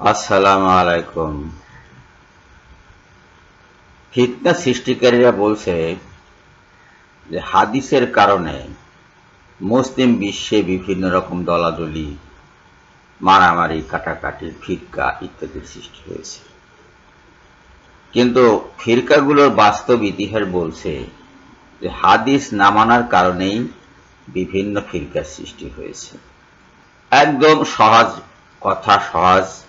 আসসালামু আলাইকুম। ফিতনা সৃষ্টিকারীরা বলছে যে হাদিসের কারণে মুসলিম বিশ্বে বিভিন্ন রকম দলাদলি, মারামারি কাটাকাটি ফিরকা ইত্যাদির সৃষ্টি হয়েছে। কিন্তু ফিরকাগুলোর বাস্তব ইতিহাস বলছে যে হাদিস না মানার কারণেই বিভিন্ন ফিরকার সৃষ্টি হয়েছে। একদম সহজ, কথা সহজ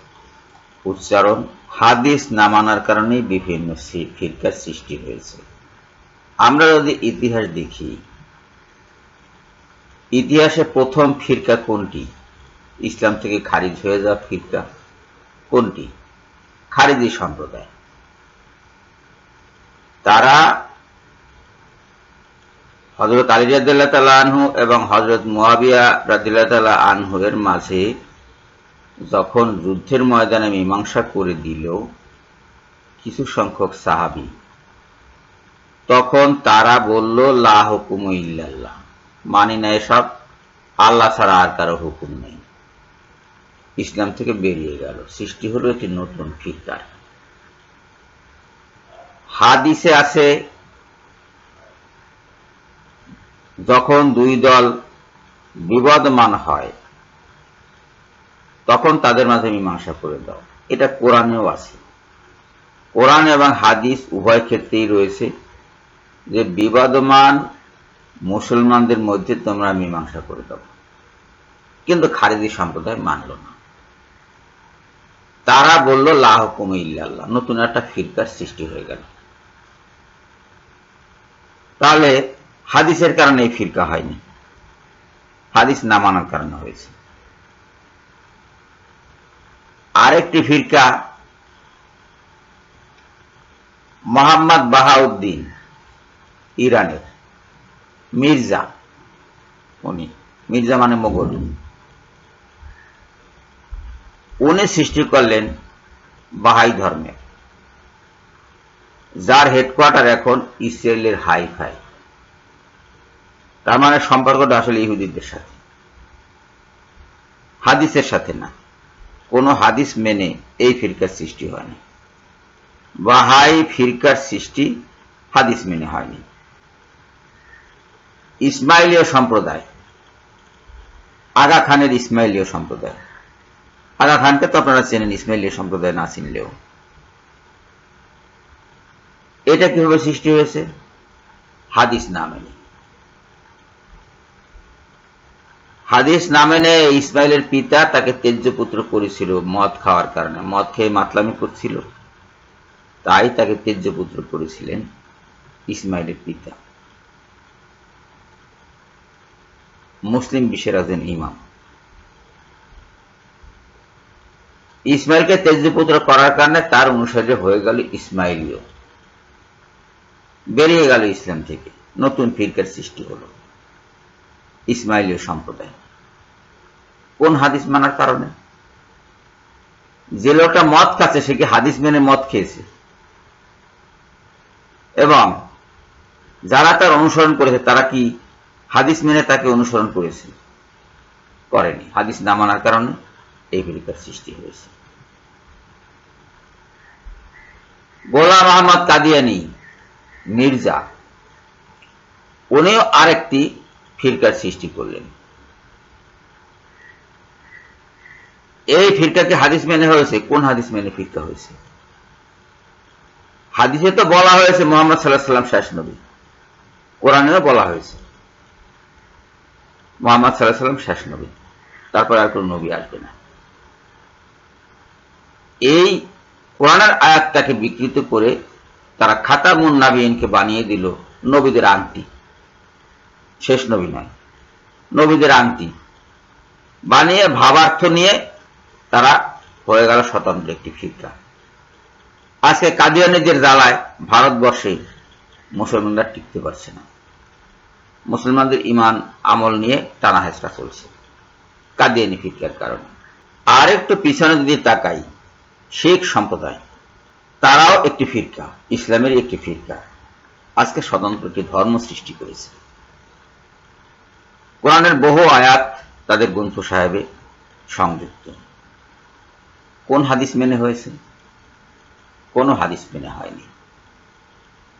উচ্চারণ হাদিস না মানার কারণেই বিভিন্ন ফিরকার সৃষ্টি হয়েছে। আমরা যদি ইতিহাস দেখি, ইতিহাসে প্রথম ফিরকা কোনটি? ইসলাম থেকে খারিজ হয়ে যাওয়া ফিরকা কোনটি? খারিজি সম্প্রদায়। তারা হজরত আলী আনহু এবং হজরত মুয়াবিয়া রাদিল্লাহ তালা আনহু এর মাঝে যখন যুদ্ধের ময়দানে মীমাংসা করে দিল কিছু সংখ্যক সাহাবি, তখন তারা বলল, লা হুকুম ইল্লাল্লাহ। মানি না এসব, আল্লাহ ছাড়া আর কারও হুকুম নেই। ইসলাম থেকে বেরিয়ে গেল। সৃষ্টি হলো একটি নতুন ফিরকার হাদিসে আছে, যখন দুই দল বিবাদমান হয় তখন তাদের মাঝে মীমাংসা করে দাও। এটা কোরআনেও আছে। কোরআন এবং হাদিস উভয় ক্ষেত্রেই রয়েছে যে বিবাদমান মুসলমানদের মধ্যে তোমরা মীমাংসা করে দাও। কিন্তু খারিজি সম্প্রদায় মানল না। তারা বলল লাহ হুকুম ইল্লাল্লাহ। নতুন একটা ফিরকার সৃষ্টি হয়ে গেল। তাহলে হাদিসের কারণে এই ফিরকা হয়নি। হাদিস না মানার কারণে হয়েছে। আরেকটি ফিরকা মোহাম্মদ বাহাউদ্দিন, ইরানের, মির্জা উনি, মির্জা মানে মোগল। উনি সৃষ্টি করলেন বাহাই ধর্মের, যার হেডকোয়ার্টার এখন ইসরায়েলের হাইফাই। তার মানে সম্পর্কটা আসলে ইহুদিদের সাথে, হাদিসের সাথে না। কোনো হাদিস মেনে এই ফিরকার সৃষ্টি হয়নি। বাহাই ফিরকার সৃষ্টি হাদিস মেনে হয়নি। ইসমাইলীয় সম্প্রদায়, আগা খানের ইসমাইলীয় সম্প্রদায়। আগা খানকে তো আপনারা চেনেন, ইসমাইলীয় সম্প্রদায় না চিনলেও। এটা কীভাবে সৃষ্টি হয়েছে? হাদিস না মেনে। হাদিস না মেনে ইসমাইলের পিতা তাকে তেজ্য পুত্র করেছিল, মদ খাওয়ার কারণে। মদ খেয়ে মাতলামি করছিল। তাই তাকে তেজ্য পুত্র করেছিলেন ইসমাইলের পিতা। মুসলিম বিশ্বের একজন ইমাম। ইসমাইলকে তেজপুত্র করার কারণে তার অনুসারে হয়ে গেল ইসমাইলীয়। বেরিয়ে গেল ইসলাম থেকে। নতুন ফিরকার সৃষ্টি হলো। ইসমাইলীয় সম্প্রদায়। কোন হাদিস মানার কারণে? যে লোকটা মদ খাচ্ছে, সে কি হাদিস মেনে মদ খেয়েছে? এবং যারা তার অনুসরণ করেছে, তারা কি হাদিস মেনে তাকে অনুসরণ করেছে? করেনি। হাদিস না মানার কারণে এই ফিরিকার সৃষ্টি হয়েছে। গোলাম আহমদ কাদিয়ানি, মির্জা। উনিও আরেকটি ফিরকার সৃষ্টি করলেন। এই ফিরকাকে হাদিস মেনে হয়েছে, কোন হাদিস মেনে ফিরকা হয়েছে? হাদিসে তো বলা হয়েছে মোহাম্মদ সাল্লাহ সাল্লাম শেষ নবী। কোরআনেও বলা হয়েছে মোহাম্মদ সাল্লাহ সাল্লাম শেষ নবী। তারপর আর কোন নবী আসবে না। এই কোরআনের আয়াতটাকে বিকৃত করে তারা খাতা খাতামুন নাবিয়নকে বানিয়ে দিল নবীদের আংটি। শেষ নবী নয় নবীদের আংটি। বানিয়ে ভাবার্থ নিয়ে তারা হয়ে গেল স্বতন্ত্র একটি ফিরকা আজকে কাদিয়ানিদের জ্বালায় ভারতবর্ষে মুসলমানরা টিকতে পারছে না। মুসলমানদের ইমান আমল নিয়ে টানা হেঁচড়া চলছে। কাদিয়ানি ফিরকার কারণে। আর একটু পিছনে যদি তাকাই, শেখ সম্প্রদায়, তারাও একটি ফিরকা ইসলামের একটি ফিরকা আজকে স্বতন্ত্র একটি ধর্ম সৃষ্টি করেছে। কোরআনের বহু আয়াত তাদের গ্রন্থ সাহেবে সংযুক্ত। কোন হাদিস মেনে হয়েছে? কোনো হাদিস মেনে হয়নি।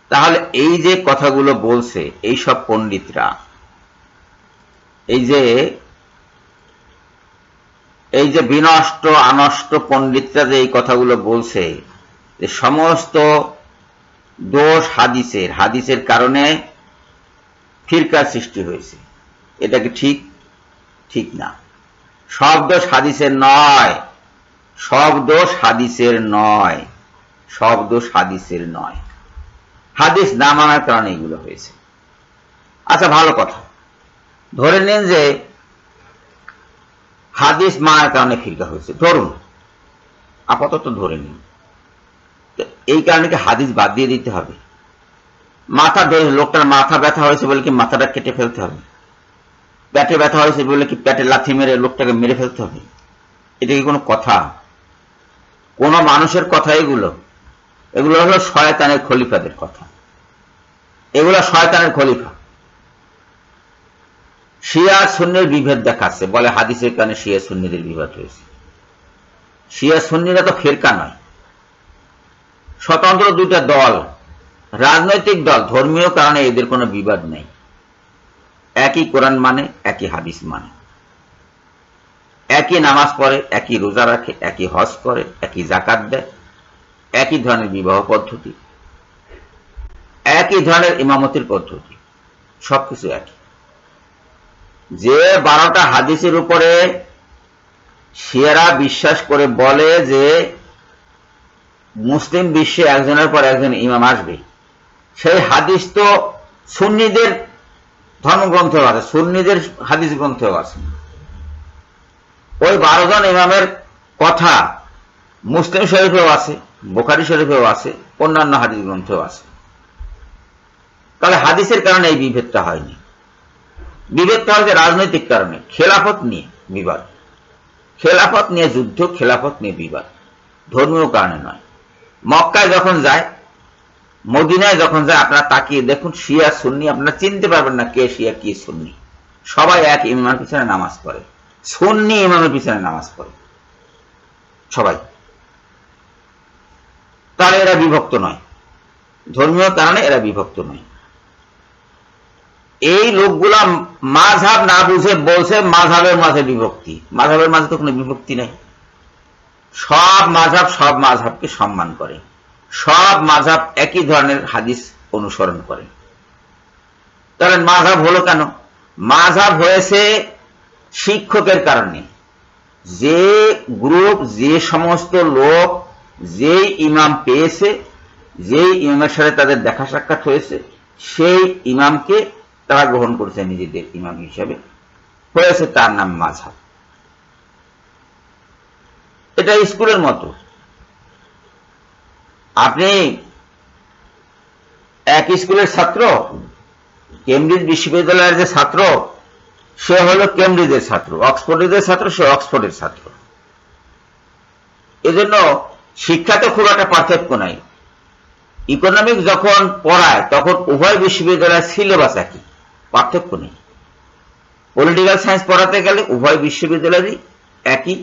তাহলে এই যে কথাগুলো বলছে, এই সব পণ্ডিতরা, এই যে এই যে বিনষ্ট, আনষ্ট পণ্ডিতরা যে এই কথাগুলো বলছে, যে সমস্ত দোষ হাদিসের হাদিসের কারণে ফিরকার সৃষ্টি হয়েছে। এটা কি ঠিক ঠিক না। সব দোষ হাদিসের নয়। সব দোষ হাদিসের নয়। সব দোষ হাদিসের নয়। হাদিস না মানার কারণে এগুলো হয়েছে। আচ্ছা ভালো কথা। ধরে নিন যে হাদিস মানার কারণে ফিরকা হয়েছে। ধরুন, আপাতত ধরে নিন। এই কারণে কি হাদিস বাদ দিয়ে দিতে হবে? মাথা লোকটার মাথা ব্যথা হয়েছে বলে কি মাথাটা কেটে ফেলতে হবে? পেটে ব্যথা হয়েছে বলে কি পেটে লাথি মেরে লোকটাকে মেরে ফেলতে হবে? এটা কি কোনো কথা? কোন মানুষের কথা এগুলো? এগুলো হলো শয়তানের খলিফাদের কথা। এগুলো শয়তানের খলিফা। শিয়া সুন্নির বিভেদ দেখাচ্ছে, বলে হাদিসের কারণে শিয়া সুন্নিদের বিভেদ হয়েছে। শিয়া সুন্নিরা তো ফেরকা নয়। স্বতন্ত্র দুইটা দল, রাজনৈতিক দল, ধর্মীয় কারণে এদের কোনো বিবাদ নেই। একই কোরআন মানে একই হাদিস মানে। একই নামাজ পড়ে, একই রোজা রাখে, একই হজ করে, একই জাকাত দেয়, একই ধরনের বিবাহ পদ্ধতি, একই ধরনের ইমামতির পদ্ধতি, সবকিছু একই। যে বারোটা হাদিসের উপরে শিয়ারা বিশ্বাস করে বলে যে মুসলিম বিশ্বে একজনের পর একজন ইমাম আসবে, সেই হাদিস তো সুন্নিদের ধর্মগ্রন্থেও আছে, সুন্নিদের হাদিস গ্রন্থেও আছে। ওই বারো জন ইমামের কথা মুসলিম শরীফেও আছে, বোখারি শরীফেও আছে, অন্যান্য হাদিস গ্রন্থেও আছে। তাহলে হাদিসের কারণে এই বিভেদটা হয়নি। বিভেদটা হয়েছে রাজনৈতিক কারণে, খেলাফত নিয়ে বিবাদ। খেলাফত নিয়ে যুদ্ধ, খেলাফত নিয়ে বিবাদ। ধর্মীয় কারণে নয়। মক্কায় যখন যায় মদিনায় যখন যায়, আপনারা তাকিয়ে দেখুন, শিয়া, সুন্নি, আপনারা চিনতে পারবেন না কে শিয়া, কি সুন্নি। সবাই এক ইমামের পিছনে নামাজ পড়ে। সুন্নি ইমামের পিছনে নামাজ পড়ে। সবাই। তাহলে এরা বিভক্ত নয়। ধর্মীয় কারণে এরা বিভক্ত নয়। এই লোকগুলা মাঝাব না বুঝে বলছে মাঝাবের মাঝে বিভক্তি। মাঝাবের মাঝে তো কোনো বিভক্তি নেই। সব মাঝাব সব মাঝহাবকে সম্মান করে। সব মাঝাব একই ধরনের হাদিস অনুসরণ করে। তাহলে মাঝহাব হলো কেন? মাঝহাব হয়েছে শিক্ষকের কারণে। যে গ্রুপ, যে সমস্ত লোক, যেই ইমাম পেয়েছে, যেই ইমামের সাথে তাদের দেখা সাক্ষাৎ হয়েছে, সেই ইমামকে তারা গ্রহণ করেছে নিজেদের ইমাম হিসাবে। হয়েছে তার নাম মাঝহাব এটা স্কুলের মতো। আপনি এক স্কুলের ছাত্র, কেমব্রিজ বিশ্ববিদ্যালয়ের যে ছাত্র, সে হলো কেমব্রিজের ছাত্র, অক্সফোর্ডের ছাত্র, সে অক্সফোর্ডের ছাত্র। এজন্য শিক্ষাতে খুব একটা পার্থক্য নাই। ইকোনমিক যখন পড়ায়, তখন উভয় বিশ্ববিদ্যালয়ের সিলেবাস একই, পার্থক্য নেই। পলিটিক্যাল সায়েন্স পড়াতে গেলে উভয় বিশ্ববিদ্যালয়েরই একই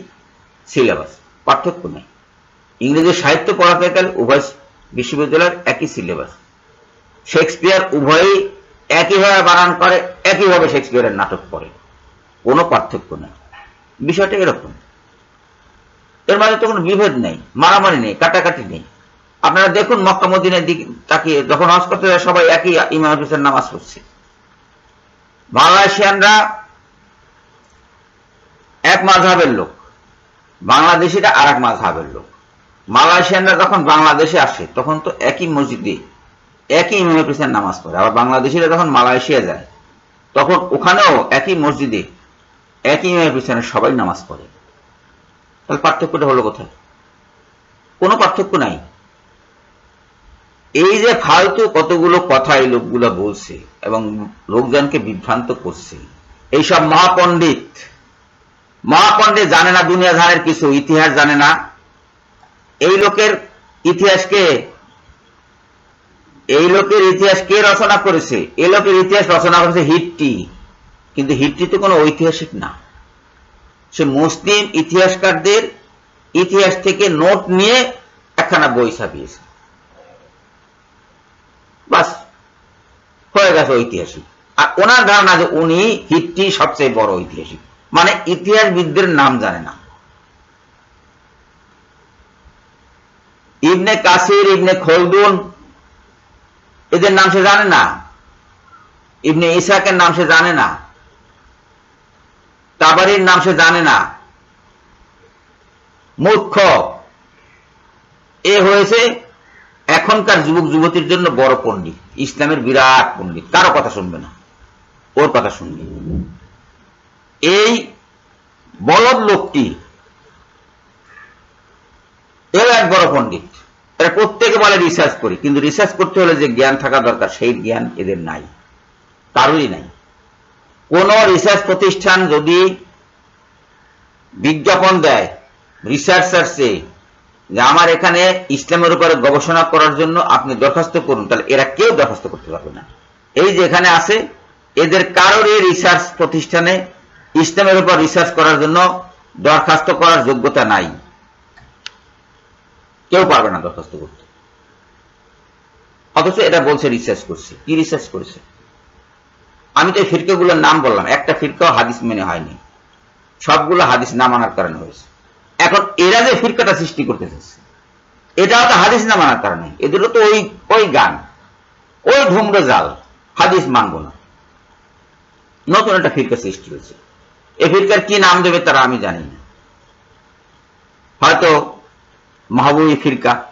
সিলেবাস, পার্থক্য নেই। ইংরেজি সাহিত্য পড়াতে গেলে উভয় বিশ্ববিদ্যালয়ের একই সিলেবাস শেক্সপিয়ার উভয়ই একইভাবে বানান করে, একইভাবে শেক্সপিয়ারের নাটক পড়ে। কোনো পার্থক্য নেই। বিষয়টা এরকম। এর মাঝে তো কোনো বিভেদ নেই, মারামারি নেই, কাটাকাটি নেই। আপনারা দেখুন মক্কা মদিনের দিকে তাকিয়ে, যখন হজ করতে যায় সবাই একই ইমাম হাফিজের নামাজ পড়ছে। মালয়েশিয়ানরা এক মাঝহাবের লোক, বাংলাদেশিরা আর এক মাঝহাবের লোক। মালয়েশিয়ানরা যখন বাংলাদেশে আসে, তখন তো একই মসজিদে একই ইমামের পিছনে নামাজ পড়ে। আবার বাংলাদেশিরা যখন মালয়েশিয়া যায়, তখন ওখানেও একই মসজিদে একই ইমামের পিছনে সবাই নামাজ পড়ে। তাহলে পার্থক্যটা হলো কোথায়? কোনো পার্থক্য নাই। এই যে ফালতু কতগুলো কথা এই লোকগুলো বলছে এবং লোকজনকে বিভ্রান্ত করছে, এইসব মহাপণ্ডিত। মহাপণ্ডিত জানে না, দুনিয়া ধানের কিছু, ইতিহাস জানে না এই লোকের ইতিহাসকে, এই লোকের ইতিহাস কে রচনা করেছে? এই লোকের ইতিহাস রচনা করেছে হিটটি। কিন্তু হিটটি তো কোনো ঐতিহাসিক না। সে মুসলিম ইতিহাসকারদের ইতিহাস থেকে নোট নিয়ে একখানা বই ছাপিয়েছে। বাস, হয়ে গেছে ঐতিহাসিক। আর ওনার ধারণা যে উনি হিটটি সবচেয়ে বড় ঐতিহাসিক। মানে ইতিহাসবিদদের নাম জানে না। ইবনে কাসির, ইবনে খলদুন, এদের নাম সে জানে না। ইবনে ইসাকের নাম সে জানে না। তাবারির নাম সে জানে না। মূর্খ। এ হয়েছে এখনকার যুবক যুবতীর জন্য বড় পণ্ডিত। ইসলামের বিরাট পণ্ডিত। কারও কথা শুনবে না। ওর কথা শুনবে। এই বলদ লোকটি এও এক বড় পণ্ডিত। এরা প্রত্যেকে বলে রিসার্চ করি, কিন্তু রিসার্চ করতে হলে যে জ্ঞান থাকা দরকার, সেই জ্ঞান এদের নাই। কারোরই নাই। কোন রিসার্চ প্রতিষ্ঠান যদি বিজ্ঞাপন দেয় রিসার্চার্সে যে আমার এখানে ইসলামের উপরে গবেষণা করার জন্য আপনি দরখাস্ত করুন, তাহলে এরা কেউ দরখাস্ত করতে পারবে না। এই যে এখানে আছে, এদের কারোর এই রিসার্চ প্রতিষ্ঠানে ইসলামের উপর রিসার্চ করার জন্য দরখাস্ত করার যোগ্যতা নাই। কেউ পারবে না দরখাস্ত করতে। অথচ এটা বলছে রিসার্চ করছে। কি রিসার্চ করেছে? আমি তো এই ফিরকাগুলোর নাম বললাম। একটা ফিরকাও হাদিস মেনে হয়নি। সবগুলো হাদিস না মানার কারণে হয়েছে। এখন এরা যে ফিরকাটা সৃষ্টি করতে চাচ্ছে এটাও তো হাদিস না মানার কারণে। এদেরও তো ওই ওই গান, ওই ধুম্র জাল, হাদিস মানব না। নতুন একটা ফিরকা সৃষ্টি হয়েছে। এই ফিরকার কি নাম দেবে তারা আমি জানি না। হয়তো মাহবুবি ফিরকা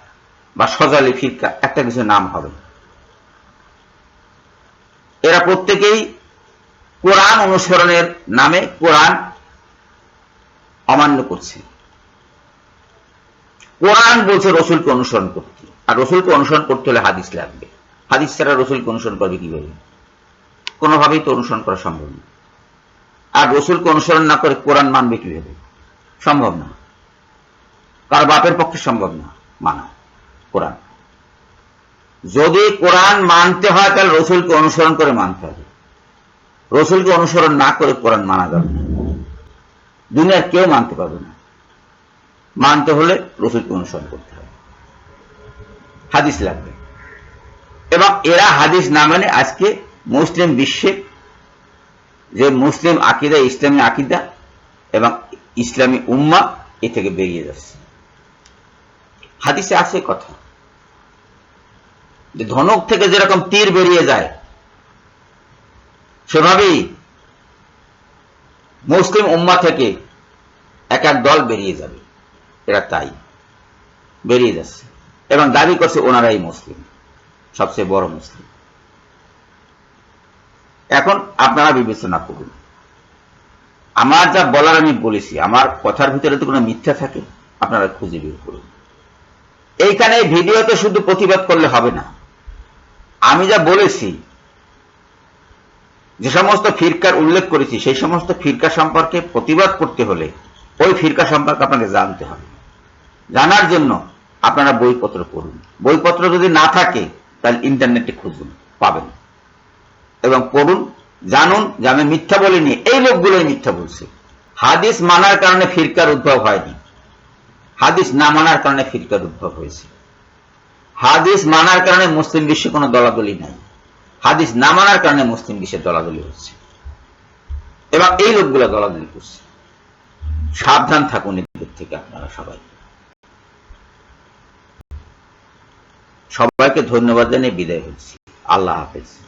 বা সজালি ফিরকা, একটা কিছু নাম হবে। এরা প্রত্যেকেই কোরআন অনুসরণের নামে কোরআন অমান্য করছে। কোরআন বলছে রসুলকে অনুসরণ করতে। আর রসুলকে অনুসরণ করতে হলে হাদিস লাগবে। হাদিস ছাড়া রসুলকে অনুসরণ করবে কীভাবে? কোনোভাবেই তো অনুসরণ করা সম্ভব না। আর রসুলকে অনুসরণ না করে কোরআন মানবে কীভাবে? সম্ভব না। কার বাপের পক্ষে সম্ভব না? মানা। কোরআন। যদি কোরআন মানতে হয়, তাহলে রসুলকে অনুসরণ করে মানতে হবে। রসুলকে অনুসরণ না করে কোরআন মানা যাবে না। দুনিয়ার কেউ মানতে পারবে না। মানতে হলে রসুলকে অনুসরণ করতে হবে। হাদিস লাগবে। এবং এরা হাদিস না মানে আজকে মুসলিম বিশ্বে যে মুসলিম আকিদা, ইসলামী আকিদা এবং ইসলামী উম্মা এ থেকে বেরিয়ে যাচ্ছে। হাদিসে আছে কথা। যে ধনক থেকে যেরকম তীর বেরিয়ে যায়, সেভাবেই মুসলিম উম্মা থেকে এক এক দল বেরিয়ে যাবে। এরা তাই, বেরিয়ে যাচ্ছে। এবং দাবি করছে ওনারাই মুসলিম, সবচেয়ে বড় মুসলিম। এখন আপনারা বিবেচনা করুন। আমার যা বলার আমি বলেছি, আমার কথার ভিতরে তো কোনো মিথ্যা থাকে, আপনারা খুঁজে বের করুন। এইখানে এই ভিডিওতে শুধু প্রতিবাদ করলে হবে না। আমি যা বলেছি, যে সমস্ত ফিরকার উল্লেখ করেছি, সেই সমস্ত ফিরকা সম্পর্কে প্রতিবাদ করতে হলে ওই ফিরকা সম্পর্কে আপনাকে জানতে হবে। জানার জন্য আপনারা বইপত্র পড়ুন। বইপত্র যদি না থাকে, তাহলে ইন্টারনেটে খুঁজুন, পাবেন। এবং পড়ুন, জানুন যে আমি মিথ্যা বলিনি, এই লোকগুলোই মিথ্যা বলছে। হাদিস মানার কারণে ফিরকার উদ্ভব হয়নি। হাদিস না মানার কারণে ফিরকার উদ্ভব হয়েছে। হাদিস মানার কারণে মুসলিম বিশ্বে কোনো দলাদলি নাই। হাদিস না মানার কারণে মুসলিম বিশ্বে দলাদলি হচ্ছে। এবং এই লোকগুলো দলাদলি করছে। সাবধান থাকুন এদের থেকে আপনারা সবাই। সবাইকে ধন্যবাদ জানিয়ে বিদায় হচ্ছি। আল্লাহ হাফেজ।